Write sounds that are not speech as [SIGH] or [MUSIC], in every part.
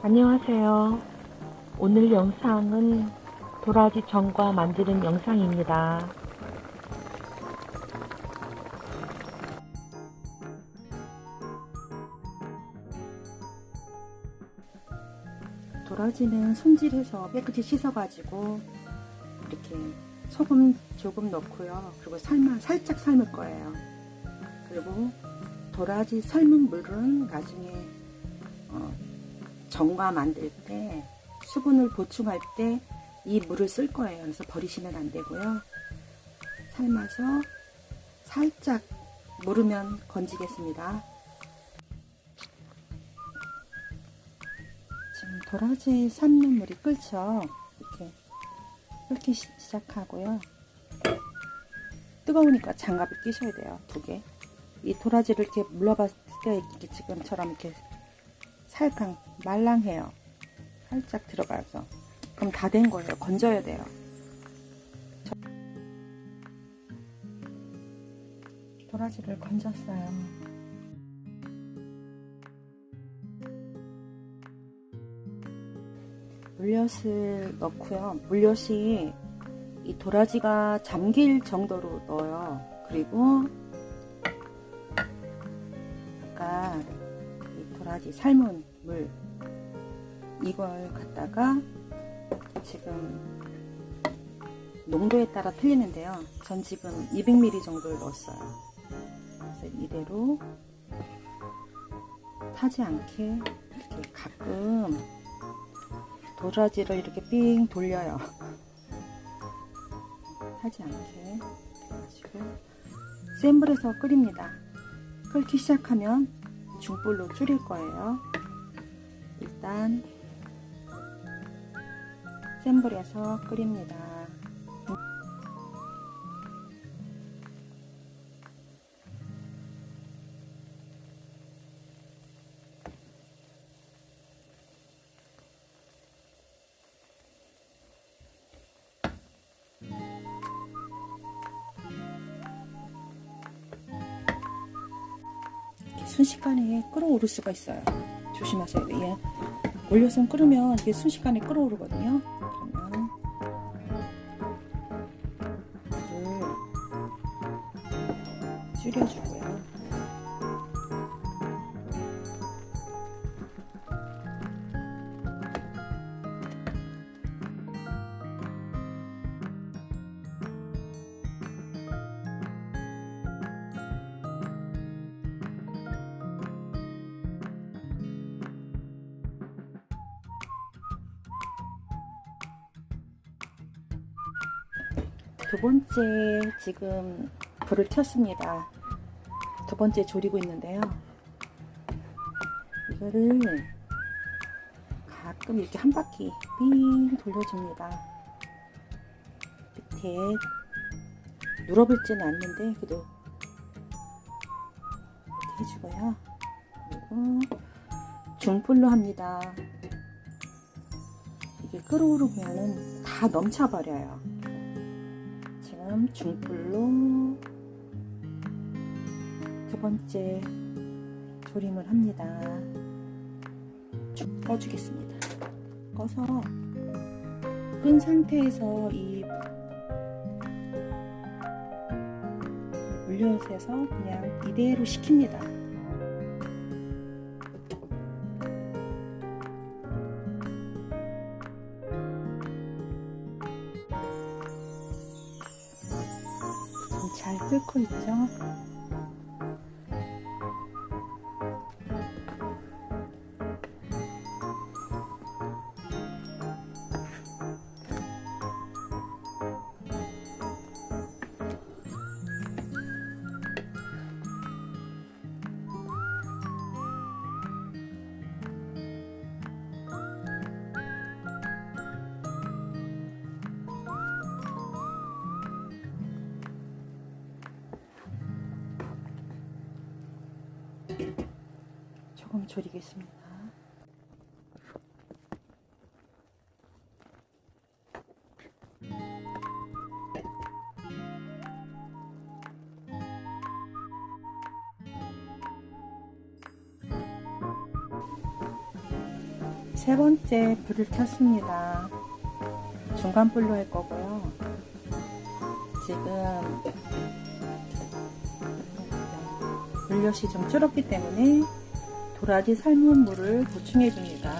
안녕하세요. 오늘 영상은 도라지 전과 만드는 영상입니다. 도라지는 손질해서 깨끗이 씻어가지고 이렇게 소금 조금 넣고요. 그리고 삶아 살짝 삶을 거예요. 그리고 도라지 삶은 물은 나중에 어, 정과 만들 때 수분을 보충할 때 이 물을 쓸 거예요. 그래서 버리시면 안 되고요. 삶아서 살짝 무르면 건지겠습니다. 지금 도라지 삶는 물이 끓죠. 이렇게 끓기 시- 시작하고요. 뜨거우니까 장갑을 끼셔야 돼요. 두 개. 이 도라지를 이렇게 물러봤을 때 지금처럼 이렇게 살짝 말랑해요. 살짝 들어가서. 그럼 다 된 거예요. 건져야 돼요. 저- 도라지를 건졌어요. 물엿을 넣고요. 물엿이 이 도라지가 잠길 정도로 넣어요. 그리고 아까 이 도라지 삶은 물 이걸 갖다가 지금 농도에 따라 틀리는데요. 전 지금 200ml 정도를 넣었어요. 그래서 이대로 타지 않게 이렇게 가끔 도라지를 이렇게 삥 돌려요. 타지 않게 해가지고 센 불에서 끓입니다. 끓기 시작하면 중불로 줄일 거예요. 일단 센 불에서 끓입니다. 순식간에 끓어오를 수가 있어요. 얘 올려서 끓으면 이게 순식간에 끓어오르거든요. 그러면 줄여주고요. 두 번째 지금 불을 켰습니다. 두 번째 졸이고 있는데요. 이거를 가끔 이렇게 한 바퀴 빙 돌려줍니다. 밑에 눌어붙지는 않는데 그래도 이렇게 해주고요. 그리고 중불로 합니다. 이게 끓어오르면은 다 넘쳐버려요. 지금 중불로 두 번째 조림을 합니다. 쭉 꺼주겠습니다. 꺼서 끈 상태에서 이 물엿에서 그냥 이대로 식힙니다. 잘 끓고 있죠? 졸이겠습니다. 세 번째 불을 켰습니다. 중간 불로 할 거고요. 지금 물엿이 좀 줄었기 때문에 도라지 삶은 물을 보충해 줍니다.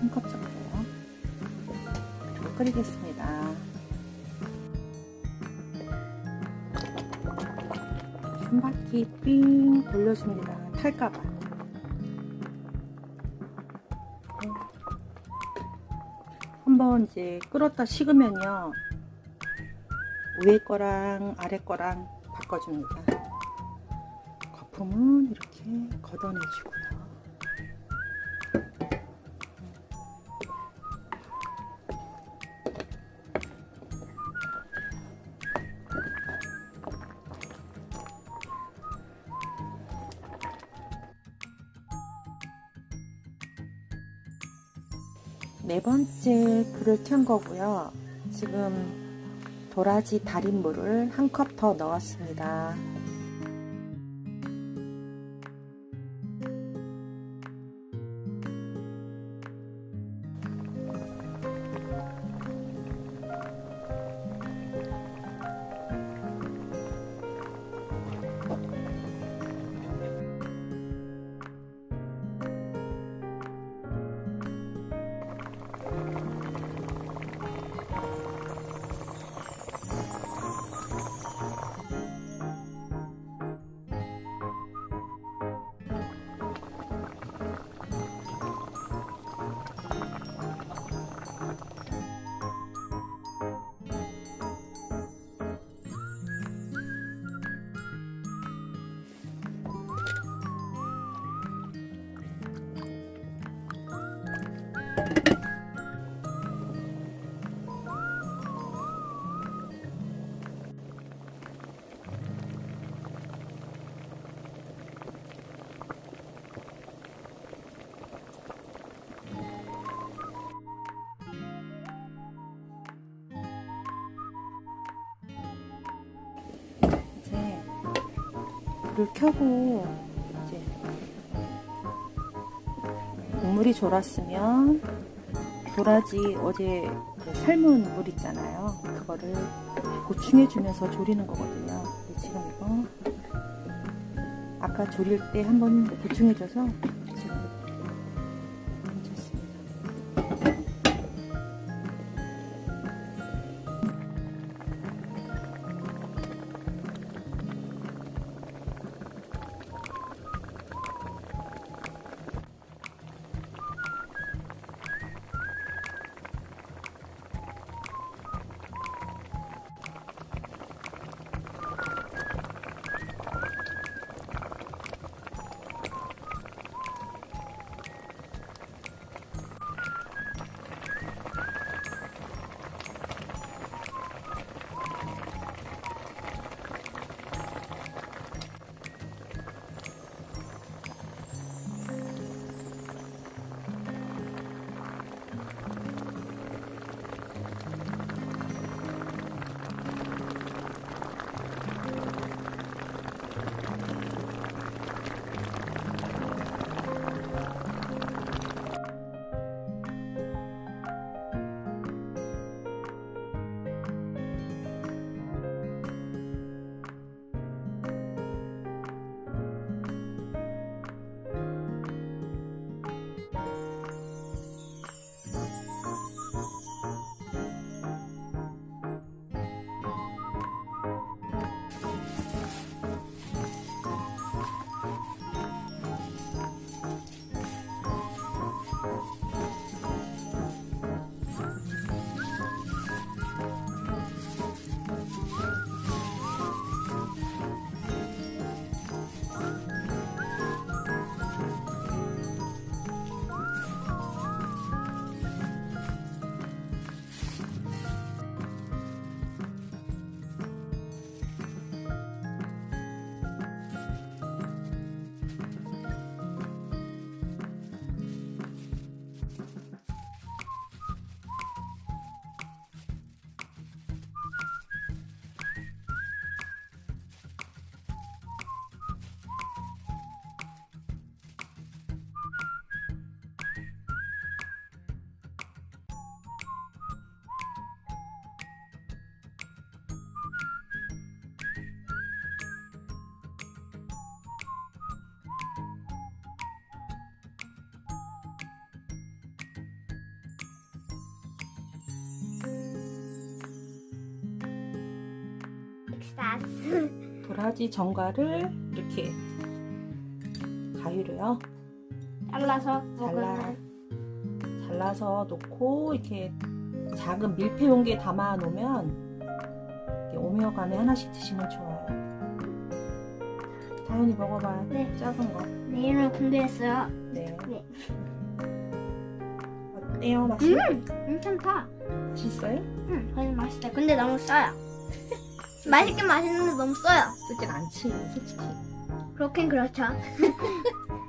한 컵 정도요. 그리고 끓이겠습니다. 한 바퀴 삥 돌려줍니다. 탈까봐. 한번 이제 끓었다 식으면요. 위에 거랑 아래 거랑 바꿔줍니다. 거품은 이렇게 걷어내주고요. 네 번째 불을 켠 거고요. 지금 도라지 달인 물을 한 컵 더 넣었습니다. 불을 켜고 물이 졸았으면 도라지 어제 그 삶은 물 있잖아요. 그거를 보충해 주면서 졸이는 거거든요. 지금 이거 아까 졸일 때 한번 보충해 줘서 나스. 도라지 전과를 이렇게 가위로요. 잘라서 잘라 먹으면 잘라서 놓고 이렇게 작은 밀폐 용기에 담아 놓으면 이렇게 오미어간에 하나씩 드시면 좋아요. 자연이 먹어봐요. 네. 작은 거. 내일은 공부했어요. 네. 네. 어때요? 맛이 음, 괜찮다. 맛있어요? 음, 그래도 맛있다. 근데 너무 써요. [LAUGHS] 맛있긴 맛있는데 너무 써요. 쓰진 않지, 솔직히. 그렇긴 그렇죠. [LAUGHS]